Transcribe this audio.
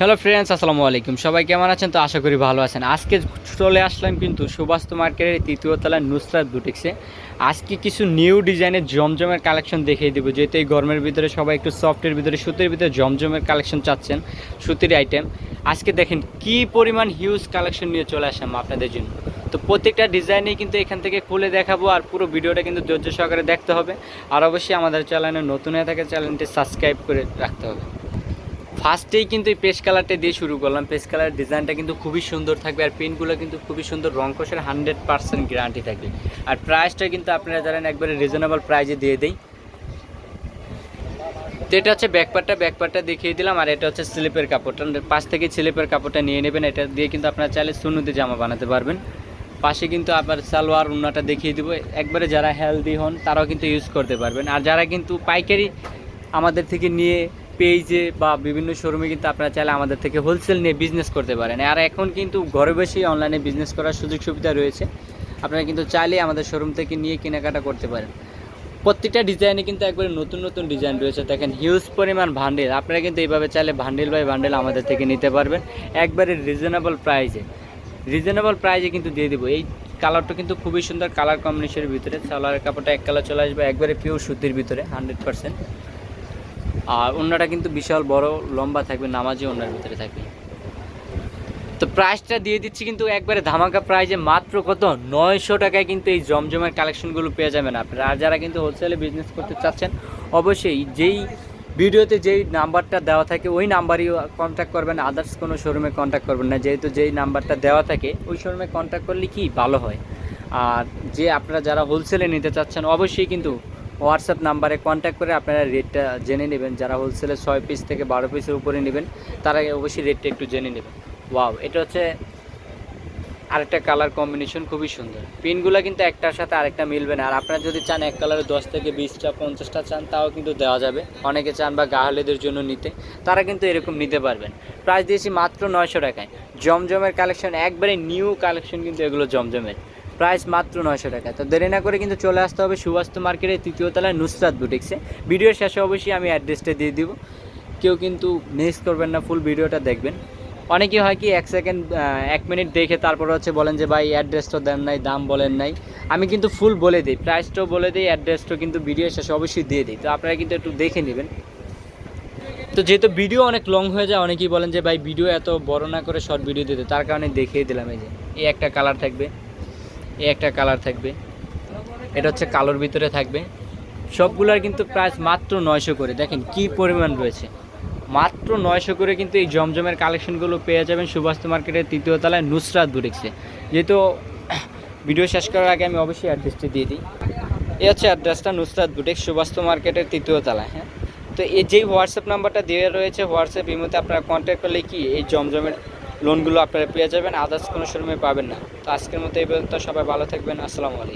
Hello friends আসসালামু আলাইকুম। সবাই কেমন আছেন? তো আশা করি ভালো আছেন। আজকে চলে আসলাম কিন্তু সুবাস্তু মার্কেটের তৃতীয় তলায় নুসরাত বুটিক্সে। আজকে কিছু নিউ ডিজাইনের জমজমের কালেকশন দেখিয়ে দেবো, যেহেতু এই গরমের ভিতরে সবাই একটু সফটের ভিতরে সুতির ভিতরে জমজমের কালেকশন চাচ্ছেন, সুতির আইটেম আজকে দেখেন কি পরিমাণ হিউজ কালেকশন নিয়ে চলে আসলাম আপনাদের জন্য। তো প্রত্যেকটা ডিজাইনই কিন্তু এখান থেকে খুলে দেখাবো আর পুরো ভিডিওটা কিন্তু ধৈর্য সহকারে দেখতে হবে। আর অবশ্যই আমাদের চ্যানেলে নতুন হয়ে থাকে চ্যানেলটি সাবস্ক্রাইব করে রাখতে হবে। ফার্স্টেই কিন্তু এই পেস্ট কালারটা দিয়ে শুরু করলাম। পেস্ট কালার ডিজাইনটা কিন্তু খুবই সুন্দর থাকবে আর পেনগুলো কিন্তু খুবই সুন্দর, রং কষের হান্ড্রেড পার্সেন্ট গ্যারান্টি থাকবে। আর প্রাইসটা কিন্তু আপনারা জানেন, একবারে রিজনেবল প্রাইজে দিয়ে দেই। তো এটা হচ্ছে ব্যাকপারটা ব্যাকপারটা দেখিয়ে দিলাম। আর এটা হচ্ছে স্লিপের কাপড়টা। পাশ থেকে স্লিপের কাপড়টা নিয়ে নেবেন। এটা দিয়ে কিন্তু আপনারা চাইলে সুন্নতি জামা বানাতে পারবেন। পাশে কিন্তু আবার সালোয়ার উন্নাটা দেখিয়ে দেবো। একবারে যারা হেলদি হন, তারাও কিন্তু ইউজ করতে পারবেন। আর যারা কিন্তু পাইকারি আমাদের থেকে নিয়ে পেজে বা বিভিন্ন শোরুমে কিন্তু আপনারা চাইলে আমাদের থেকে হোলসেল নিয়ে বিজনেস করতে পারেন। আর এখন কিন্তু ঘরে বসেই অনলাইনে বিজনেস করার সুযোগ সুবিধা রয়েছে। আপনারা কিন্তু চাইলেই আমাদের শোরুম থেকে নিয়ে কেনাকাটা করতে পারেন। প্রত্যেকটা ডিজাইনে কিন্তু একবারে নতুন নতুন ডিজাইন রয়েছে। দেখেন হিউজ পরিমাণ ভান্ডেল আপনারা কিন্তু এইভাবে চাইলে ভান্ডেল বাই ভান্ডেল আমাদের থেকে নিতে পারবেন। একবারে রিজনেবল প্রাইসে রিজনেবল প্রাইসে কিন্তু দিয়ে দেবো। এই কালারটা কিন্তু খুবই সুন্দর কালার কম্বিনেশনের ভিতরে। সালোয়ারের কাপড়টা এক কালার চলে আসবে, একবারে পিওর সুতির ভিতরে হান্ড্রেড পার্সেন্ট আর অন্যটা কিন্তু বিশাল বড়, লম্বা থাকবে, নামাজি অন্যার ভিতরে থাকবে। তো প্রাইসটা দিয়ে দিচ্ছি কিন্তু একবারে ধামাকা প্রাইজে মাত্র কত? নয়শো টাকায় কিন্তু এই জমজমের কালেকশনগুলো পেয়ে যাবেন আপনারা আর যারা কিন্তু হোলসেলে বিজনেস করতে চাচ্ছেন, অবশ্যই যেই ভিডিওতে যেই নাম্বারটা দেওয়া থাকে, ওই নাম্বারই কন্ট্যাক্ট করবেন। আদার্স কোনো শোরুমে কন্ট্যাক্ট করবেন না। যেহেতু যেই নাম্বারটা দেওয়া থাকে, ওই শোরুমে কন্ট্যাক্ট করলে কি? ভালো হয়। আর যে আপনারা যারা হোলসেলে নিতে চাচ্ছেন, অবশ্যই কিন্তু হোয়াটসঅ্যাপ নাম্বারে কন্ট্যাক্ট করে আপনারা রেটটা জেনে নেবেন। যারা হোলসেলে ছয় পিস থেকে বারো পিসের উপরে নেবেন, তারা অবশ্যই রেটটা একটু জেনে নেবেন। ওয়াও এটা হচ্ছে আরেকটা কালার কম্বিনেশন খুবই সুন্দর। পিনগুলো কিন্তু একটার সাথে আরেকটা মিলবে না। আর আপনারা যদি চান এক কালারে দশ থেকে বিশটা, পঞ্চাশটা চান, তাও কিন্তু দেওয়া যাবে। অনেকে চান বা গাহলেদের জন্য নিতে, তারা কিন্তু এরকম নিতে পারবেন। প্রাইস দিয়েছি মাত্র নয়শো টাকায়। জমজমের কালেকশন একবারে নিউ কালেকশন কিন্তু এগুলো জমজমের। প্রাইস মাত্র নয়শো টাকা। তো দেরি না করে কিন্তু চলে আসতে হবে সুবাস্তু মার্কেটের তৃতীয় তলায় নুসরাত বুটিক্সে। ভিডিওর শেষে অবশ্যই আমি অ্যাড্রেসটা দিয়ে দিব। কেউ কিন্তু মিস করবেন না ফুল ভিডিওটা দেখবেন। অনেকেই হয় কি, এক সেকেন্ড এক মিনিট দেখে তারপর হচ্ছে বলেন যে, ভাই অ্যাড্রেসটা দেন নাই, দাম বলেন নাই। আমি কিন্তু ফুল বলে দিই প্রাইসটাও বলে দিই অ্যাড্রেসটাও কিন্তু ভিডিও শেষে অবশ্যই দিয়ে দিই। তো আপনারা কিন্তু একটু দেখে নেবেন। তো যেহেতু ভিডিও অনেক লং হয়ে যায়, অনেকেই বলেন যে, ভাই, ভিডিও এত বড় না করে শর্ট ভিডিও দিতে। তার কারণে দেখিয়ে দিলাম এই যে, এই একটা কালার থাকবে। এই একটা কালার থাকবে। এটা হচ্ছে কালোর ভিতরে থাকবে। সবগুলার কিন্তু প্রাইস মাত্র নয়শো করে। দেখেন কি পরিমাণ রয়েছে। মাত্র নয়শো করে কিন্তু এই জমজমের কালেকশনগুলো পেয়ে যাবেন সুবাস্তু মার্কেটের তৃতীয় তলায় নুসরাত বুটিক্সে। যেহেতু ভিডিও শেষ করার আগে আমি অবশ্যই অ্যাড্রেসটি দিয়ে দিই। এ হচ্ছে অ্যাড্রেসটা নুসরাত বুটিক্স সুবাস্তু মার্কেটের তৃতীয় তলায় হ্যাঁ। তো এই যেই হোয়াটসঅ্যাপ নাম্বারটা দেওয়া রয়েছে হোয়াটসঅ্যাপ ইমোতে আপনারা কন্ট্যাক্ট করলে কি এই জমজমের লোনগুলো আপনারা পেয়ে যাবেন, আদার্স কোনো শোরুমে পাবেন না। তো আজকের মতো এই পর্যন্ত, সবাই ভালো থাকবেন, আসসালামু আলাইকুম।